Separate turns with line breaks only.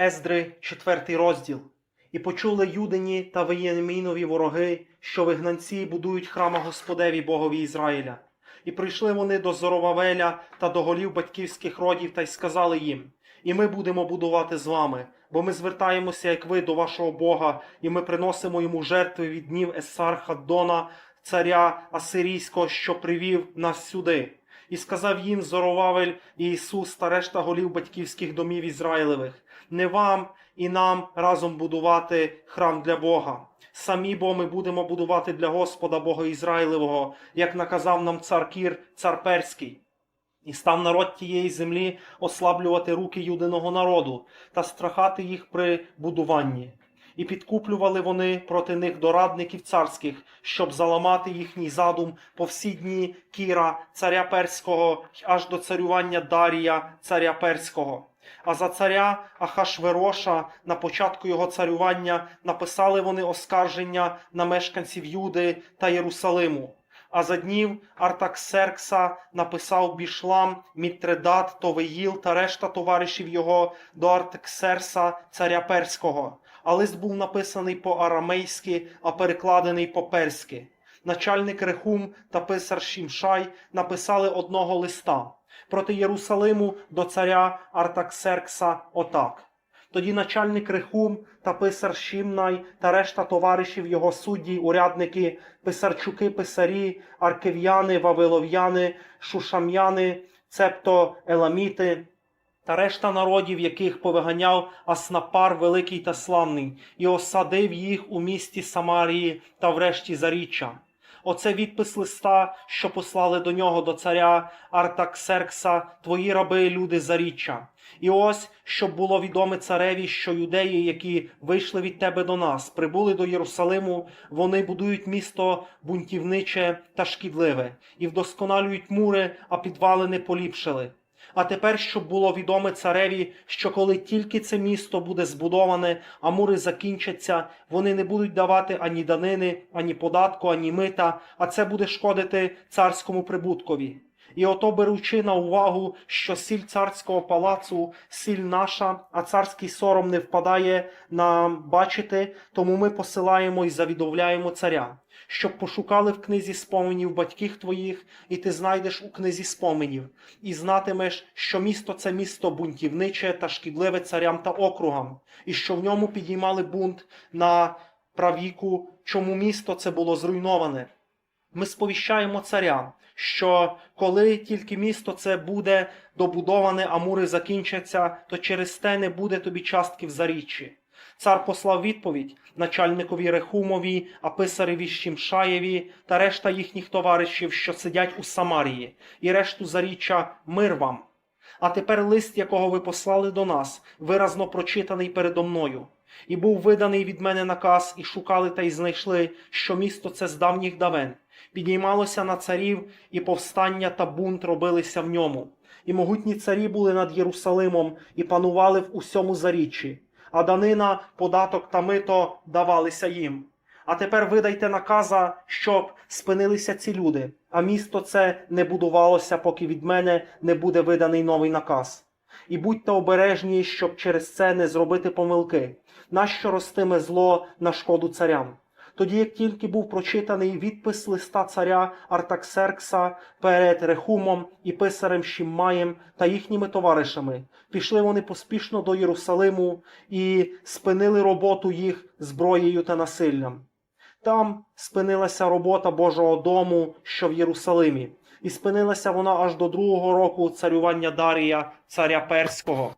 Ездри, четвертий розділ. І почули юдині та Веємінові вороги, що вигнанці будують храма Господеві Богові Ізраїля. І прийшли вони до Зоровавеля та до голів батьківських родів та й сказали їм: І ми будемо будувати з вами, бо ми звертаємося, як ви, до вашого Бога, і ми приносимо йому жертви від днів Есарха Дона, царя Асирійського, що привів нас сюди. І сказав їм Зоровавель і Ісус та решта голів батьківських домів Ізраїлевих: не вам і нам разом будувати храм для Бога. Самі бо ми будемо будувати для Господа Бога Ізраїлевого, як наказав нам цар Кір, цар Перський. І став народ тієї землі ослаблювати руки юдиного народу та страхати їх при будуванні. І підкуплювали вони проти них дорадників царських, щоб заламати їхній задум по всі дні Кіра, царя Перського, аж до царювання Дарія, царя Перського. А за царя Ахашвероша на початку його царювання написали вони оскарження на мешканців Юди та Єрусалиму. А за днів Артаксеркса написав Бішлам, Мітредат, Товеїл та решта товаришів його до Артаксерса, царя Перського. А лист був написаний по-арамейськи, а перекладений по-перськи. Начальник Рехум та писар Шімшай написали одного листа проти Єрусалиму до царя Артаксеркса отак. Тоді начальник Рехум та писар Шімнай та решта товаришів його судді, урядники, писарчуки, писарі, аркев'яни, вавилов'яни, шушам'яни, цебто еламіти, та решта народів, яких повиганяв Аснапар великий та славний, і осадив їх у місті Самарії та врешті Заріччя. Оце відпис листа, що послали до нього до царя Артаксеркса, твої раби, люди заріччя. І ось, щоб було відоме цареві, що юдеї, які вийшли від тебе до нас, прибули до Єрусалиму, вони будують місто бунтівниче та шкідливе, і вдосконалюють мури, а підвалини поліпшили. А тепер, щоб було відоме цареві, що коли тільки це місто буде збудоване, а мури закінчаться, вони не будуть давати ані данини, ані податку, ані мита, а це буде шкодити царському прибуткові. І ото беручи на увагу, що сіль царського палацу, сіль наша, а царський сором не впадає нам бачити, тому ми посилаємо і завідовляємо царя, щоб пошукали в книзі споменів батьків твоїх, і ти знайдеш у книзі споменів, і знатимеш, що місто це місто бунтівниче та шкідливе царям та округам, і що в ньому підіймали бунт на правіку, чому місто це було зруйноване. Ми сповіщаємо царя, що коли тільки місто це буде добудоване, а мури закінчаться, то через те не буде тобі частки в заріччі. Цар послав відповідь начальникові Рехумові, а писареві Щімшаєві та решта їхніх товаришів, що сидять у Самарії, і решту заріччя мир вам. А тепер лист, якого ви послали до нас, виразно прочитаний передо мною. І був виданий від мене наказ, і шукали та й знайшли, що місто це з давніх давен. Підіймалося на царів, і повстання та бунт робилися в ньому. І могутні царі були над Єрусалимом і панували в усьому заріччі, а данина, податок та мито давалися їм. А тепер видайте наказа, щоб спинилися ці люди, а місто це не будувалося, поки від мене не буде виданий новий наказ. І будьте обережні, щоб через це не зробити помилки, нащо ростиме зло на шкоду царям. Тоді, як тільки був прочитаний відпис листа царя Артаксеркса перед Рехумом і писарем Шіммаєм та їхніми товаришами, пішли вони поспішно до Єрусалиму і спинили роботу їх зброєю та насиллям. Там спинилася робота Божого дому, що в Єрусалимі, і спинилася вона аж до другого року царювання Дарія, царя Перського.